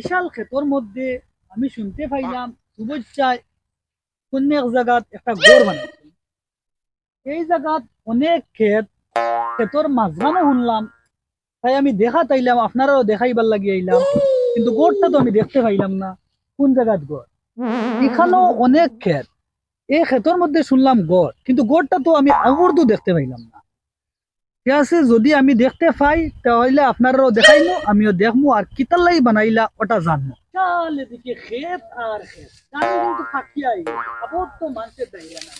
বিশাল ক্ষেতর মধ্যে আমি শুনতে পাইলাম শুভেচ্ছায় কোন এক জায়গাত একটা গড় বানাইছে। এই জায়গাত অনেক ক্ষেত, ক্ষেতর মাঝখানে শুনলাম, তাই আমি দেখা তাইলাম আপনারাও দেখাইবার লাগি আইলাম, কিন্তু গড়টা তো আমি দেখতে পাইলাম না, কোন জায়গাত গড় এখানেও অনেক ক্ষেত, এই ক্ষেতর মধ্যে শুনলাম গড় কিন্তু গড়টা তো আমি আবর্দু দেখতে পাইলাম না। ঠিক আছে যদি আমি দেখতে পাই তাহলে আপনারাও দেখাইমু আমিও দেখমু আর কিতার লাগি বানাইলা ওটা জানব চাল ক্ষেত আর ক্ষেত। আমি কিন্তু আবার তো না।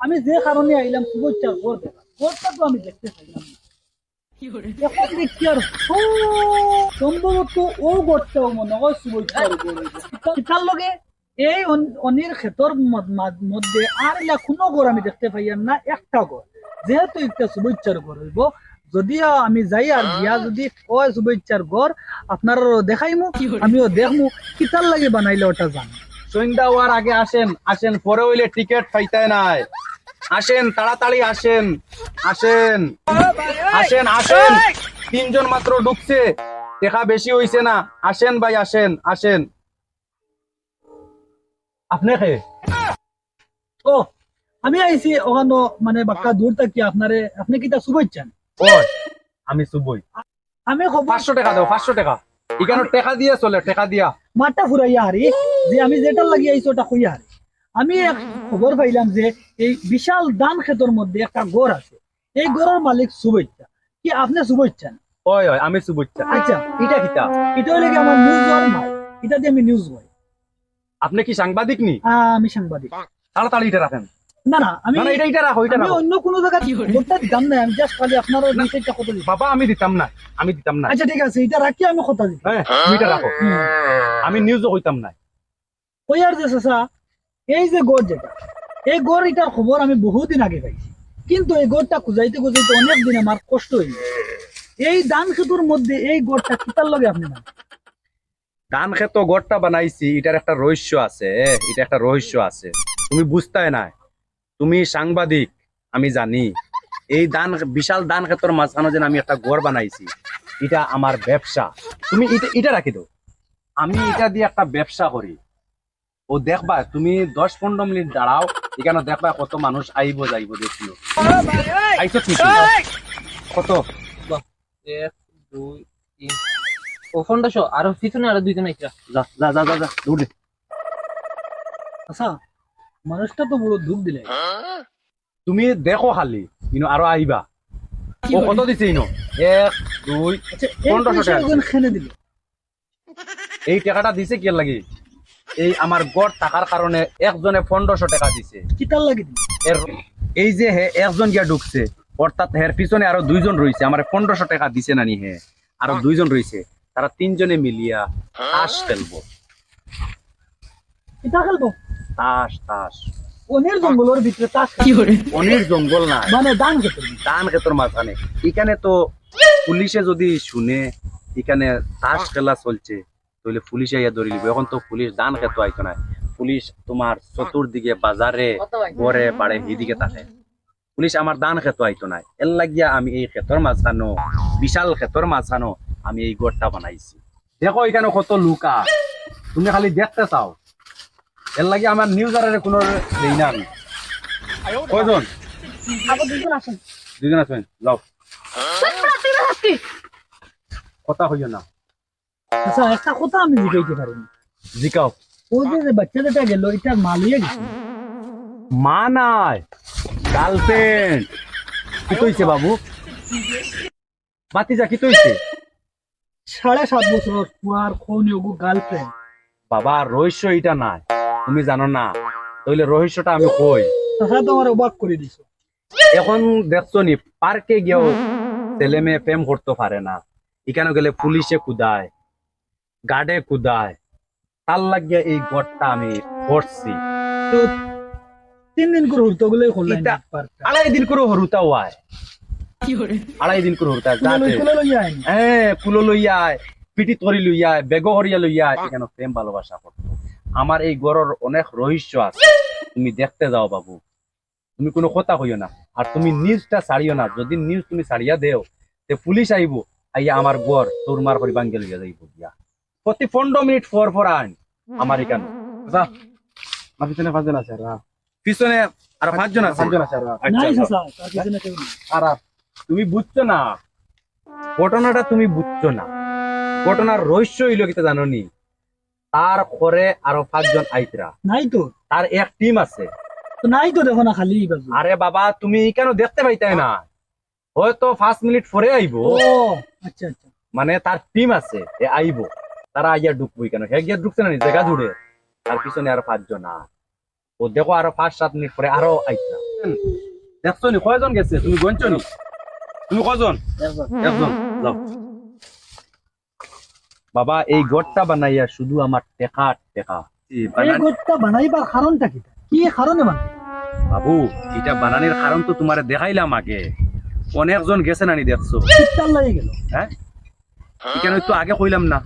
আমি যে কারণে আইলাম শুভেচ্ছার গড় দেখা গড়টা তো আমি দেখতে পাইলাম না। এখন দেখছি আর সম্ভবত ও গড়টাও মনে হয় শুভেচ্ছার কিতার লগে এই অন- অনির ক্ষেতর মধ্যে আর কোনো গড় আমি দেখতে পাইয়াম না একটা গড়। যেহেতু একটা শুভেচ্ছার ঘর হইব যদিও আমি যাই আর গিয়া যদি কয় শুভেচ্ছার গড় আপনারও দেখাইমু আমিও দেখমু কিতার লাগে বানাইলে ওটা জানি। সন্ধ্যা হওয়ার আগে আসেন আসেন পরে হইলে টিকিট পাইতে নাই। আসেন তাড়াতাড়ি আসেন আসেন আসেন আসেন। তিনজন মাত্র ঢুকছে দেখা বেশি হইছে না। আসেন ভাই আসেন আসেন। আপনি খে ও আমি আইছি ওখানে মানে বাক্কা দূর থাকি আপনারে আপনি কিতা ওই আমি সুবই। আমি পাঁচশো টাকা দাও পাঁচশো টাকা। এখানে টাকা দিয়ে চলে টাকা দিয়া। মাঠটা ফুরাইয়া হারি যে আমি যেটা লাগি আইছি ওটা কইয়া হারি। আমি এক খবর পাইলাম যে এই বিশাল দান ক্ষেতর মধ্যে একটা গড় আছে। এই গড়ের মালিক শুভেচ্ছা কি আপনি শুভেচ্ছা ওই ওই আমি সুবইচ্ছা আচ্ছা এটা কিতা? এটা হলে কি আমার নিউজ হওয়ার মাল এটা দিয়ে আমি নিউজ হই আপনি কি সাংবাদিক নি? আমি সাংবাদিক। তাড়াতাড়ি এটা রাখেন। না না আমি না না এটা এটা রাখো এটা রাখো। অন্য কোনো জায়গা খবরটা দিতাম না আমি জাস্ট খালি আপনারও দুই কথা দিতাম বাবা আমি দিতাম না আমি দিতাম না। আচ্ছা ঠিক আছে এটা রাখি আমি কথা দিতাম হ্যাঁ এটা রাখো। আমি নিউজও হইতাম না। ওই আর যে চাচা এই যে গড় যেটা এই গড় এটার খবর আমি বহুদিন আগে পাইছি। কিন্তু এই গড়টা খুঁজাইতে খুঁজাইতে অনেক দিন আমার কষ্ট হয়ে গেছে। এই দান খেতুর মধ্যে এই গড়টা কিতার লগে আপনি না ধান খেত গড়টা বানাইছি এটার একটা রহস্য আছে এটা একটা রহস্য আছে। তুমি বুঝতে না। তুমি সাংবাদিক আমি জানি। এই দান বিশাল দান ক্ষেত্র মাঝখানে যেন আমি একটা গড় বানাইছি এটা আমার ব্যবসা। তুমি এটা এটা রাখি দাও আমি এটা দিয়ে একটা ব্যবসা করি। ও দেখবা তুমি দশ পনেরো মিনিট দাঁড়াও এখানে দেখবা কত মানুষ আইব যাইব দেখিও আইসো ঠিক কত? এক দুই তিন। ও পনেরোশো আরও পিছনে আরও দুইজন আইসা যা যা যা যা যা দৌড়ে আচ্ছা। মানুষটা তো বড় দুঃখ দিলে। তুমি দেখো খালি কিন্তু আরও আইবা ও কত দিছে ইনো? এক দুই এই পনেরোশো টাকা দিল। এই টাকাটা দিছে কি লাগি? এই আমার গড় টাকার কারণে একজনে পনেরোশো টাকা দিছে। কিতার লাগে এর এই যে হে একজন গিয়া ঢুকছে অর্থাৎ হের পিছনে আরও দুইজন রয়েছে আমার পনেরোশো টাকা দিছে নানি হে আরও দুইজন রয়েছে তারা তিনজনে মিলিয়া তাস খেলব। কিতা খেলব? তাস তাস। অনেক জঙ্গলের ভিতরে তাস অনেক জঙ্গল না। মানে দান ধান ক্ষেতর মাঝখানে। এখানে তো পুলিশে যদি শুনে এখানে তাস খেলা চলছে তাহলে পুলিশে ইয়া ধরে নিব। এখন তো পুলিশ ধান ক্ষেত আইতো না। পুলিশ তোমার চতুর্দিকে বাজারে গড়ে বাড়ে এদিকে থাকে। পুলিশ আমার ধান ক্ষেত আইতো না। এর লাগিয়া আমি এই ক্ষেতর মাঝখানো বিশাল ক্ষেতর মাঝখানো আমি এই গড়টা বানাইছি। দেখো এখানে কত লুকা। তুমি খালি দেখতে চাও। এর লাগে আমার নিউজারের কোনো দেই না আমি। কয়জন? দুজন আসেন দুজন আছেন। যাও। কথা হইও না। আচ্ছা একটা কথা আমি জিজ্ঞাইতে পারি জিকাও। ওই যে বাচ্চা যেটা গেল এটা মালিয়ে গেছে মা নাই। গার্লফ্রেন্ড কি তৈছে বাবু? বাতিজা কি তৈছে সাড়ে সাত বছর পুয়ার খৌনি গার্লফ্রেন্ড বাবা রহস্য এটা নাই। তুমি জানো না তাহলে রহস্যটা আমি কই? তাছাড়া তো অবাক করে দিছো। এখন দেখছ নি পার্কে গিয়েও ছেলে মেয়ে প্রেম করতে পারে না। এখানে গেলে পুলিশে কুদায় গার্ডে কুদায়। তার লাগিয়ে এই গড়টা আমি করছি। তো তিন দিন করে করলাম ইটা- আড়াই দিন করে হরুতা হয় আড়াই দিন করে হরুতা হ্যাঁ কুলো লইয়া আয়, পিটি তরি লইয়া আয়, বেগ হরিয়া লইয়া আয়, এখানে প্রেম ভালোবাসা করতো। আমার এই গড়ের অনেক রহস্য আছে। তুমি দেখতে যাও বাবু। তুমি কোনো কথা কইও না। আর তুমি নিউজটা ছাড়িও না। যদি নিউজ তুমি ছাড়িয়া দেও তে পুলিশ আইব আইয়া আমার গড় তোর মার করে বাঙ্গে লইয়া যাইব দিয়া প্রতি পনেরো মিনিট পর পর আইন আমার এখানে। যা। আমার পিছনে পাঁচজন আছে আর পিছনে আর পাঁচজন আছে। পাঁচজন আছে আর আচ্ছা, আর তুমি বুঝছ না। ঘটনাটা তুমি বুঝছ না। ঘটনার রহস্য হইল কিতা জানো নি। তার পরে আরও পাঁচজন আইতরা। নাই তো তার এক টিম আছে। তো নাই তো দেখো না খালি আরে বাবা তুমি কেন দেখতে পাইতাই না? হয়তো পাঁচ মিনিট পরে আইবো। আচ্ছা আচ্ছা। মানে তার টিম আছে এ আইবো। তারা আইয়া ঢুকবই কেন? হে গিয়া ঢুকছে না জায়গা জুড়ে তার পিছনে আরও পাঁচজন আর ও দেখো আরও পাঁচ সাত মিনিট পরে আরও আইতা দেখছ নি? কয়জন গেছে? তুমি গঞ্চ নি? তুমি কজন? একজন। যাও। বাবা এই গড়টা বানাইয়া শুধু আমার টেকা টেকা। এই এই বানাইবার কারণটা কি? কি কারণে বানাই বাবু এটা বানানির কারণ তো তোমারে দেখাইলাম আগে। অনেকজন গেছে নানি দেখছ? গেল। হ্যাঁ? এখানে আগে কইলাম না।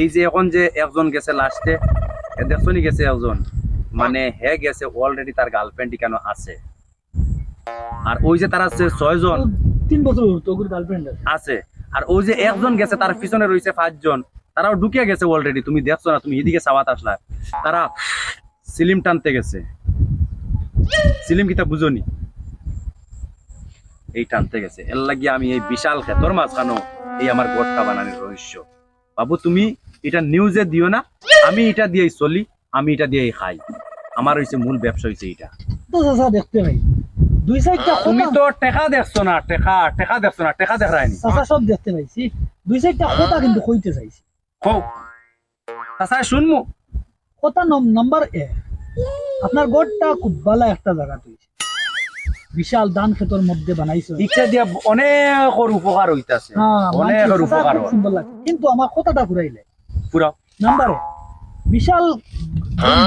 এই যে এখন যে একজন গেছে লাস্টে দেখছ নি গেছে একজন? মানে হে গেছে অলরেডি তার গার্লফ্রেন্ড কেন আছে। আর ওই যে তার আছে ছয়জন। তিন বছর তো গার্লফ্রেন্ড আছে। আর ওই যে একজন গেছে, তার পিছনে রয়েছে পাঁচজন। তারাও ঢুকে গেছে অলরেডি তুমি দেখছ না, তুমি এদিকে সাওয়াত আসলা। তারা সিলিম টানতে গেছে। সিলিম কিতা বুঝনি? এই টানতে গেছে। এর লাগিয়ে আমি এই বিশাল ক্ষেতর মাঝখানো এই আমার গড়টা বানানোর রহস্য। বাবু, তুমি এটা নিউজে দিও না। আমি এটা দিয়েই চলি, আমি এটা দিয়েই খাই। আমার হইছে মূল ব্যবসা হইছে এটা দেখতে ভাই দুই সাইডটা তুমি তো টেকা দেখছ না টেকা টেকা দেখছ না টেকা দেখায়নি চাচা সব দেখতে পাইছি। দুই সাইডটা কথা কিন্তু কইতে চাইছি। হও। তাছা শুনমু। কথা নাম্বার এ। আপনার গোটটা খুব ভালো একটা জায়গা তুইছে বিশাল দান ক্ষেতর মধ্যে বানাইছো। ইটা দিয়া অনেক উপকার হইতাছে। হ্যাঁ অনেক উপকার হয় কিন্তু আমার কথাটা ঘুরাইলে পুরা নাম্বার বিশাল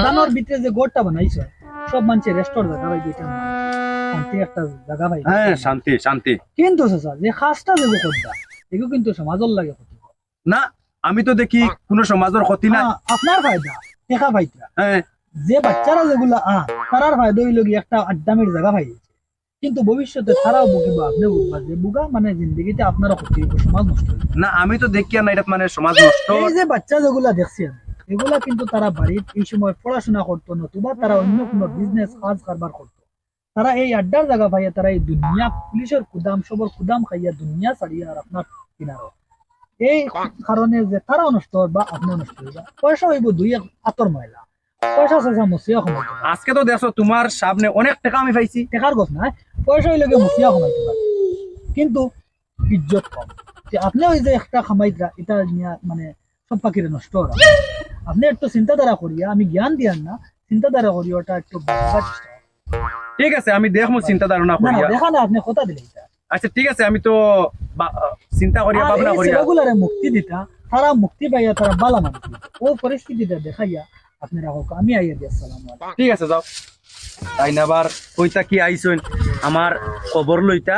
ধানের ভিতরে যে গোটটা বানাইছো সব মানুষে রেস্টোর পাই এটা শান্তি একটা জায়গা পাই হ্যাঁ শান্তি শান্তি। কিন্তু চাচা যে খাসটা যে করতা এগুলো কিন্তু সমাজের লাগে ক্ষতি। না আমি তো দেখি কোন সমাজের ক্ষতি না আপনার ফায়দা পাইতা হ্যাঁ। যে বাচ্চারা যেগুলা আ তারার ফায়দা হইল গিয়ে একটা আড্ডামের জায়গা পাইছে। কিন্তু ভবিষ্যতে তারাও বুকিব আপনি বুকবা যে বুগা মানে জিন্দগিতে আপনারও ক্ষতি হইব সমাজ নষ্ট হইব। না আমি তো দেখি না এটা মানে সমাজ নষ্ট। এই যে বাচ্চা যেগুলা দেখছি আমি এগুলা কিন্তু তারা বাড়ির এই সময় পড়াশোনা করতো নতুবা তারা অন্য কোনো বিজনেস কাজ কারবার করতো। তারা এই আড্ডার জায়গা পাইয়া তারা এই দুনিয়া পুলিশের কুদাম সবর কুদাম খাইয়া দুনিয়া ছাড়িয়া আর আপনার কিনারো। এই কারণে যে তারাও নষ্ট হয় বা আপনিও নষ্ট হইবা। পয়সা হইব দুই আতর ময়লা পয়সা মসিয়া সময় আজকে তো দেখছ তোমার সামনে অনেক টাকা আমি পাইছি। টেকার কথা নাই পয়সা হইলে মসিয়া কমাইতে পারে। কিন্তু ইজ্জত কম। যে আপনি ওই যে একটা খামাইতরা এটা মানে সব পাখিরে নষ্ট আপনি একটু চিন্তাধারা করিয়া আমি জ্ঞান দিয়ান না চিন্তাধারা করি ওটা একটু চেষ্টা। ঠিক আছে আমি দেখব চিন্তা ধারণা আপনি কথা দিলে আচ্ছা ঠিক আছে আমি তো চিন্তা করিয়া ভাবনা করিয়া। মুক্তি দিতা তারা মুক্তি পাইয়া তারা বালা মানুষ। ও পরিস্থিতিটা দেখাইয়া আপনারা হোক আমি আইয়া দিয়ে সালাম ঠিক আছে যাও। তাই না আবার কইতা কি আইসইন আমার খবর লইতা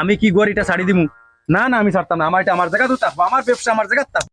আমি কি গড় এটা ছাড়ি দিমু? না না আমি ছাড়তাম না আমার এটা আমার জায়গা তো থাকব আমার ব্যবসা আমার জায়গা থাকব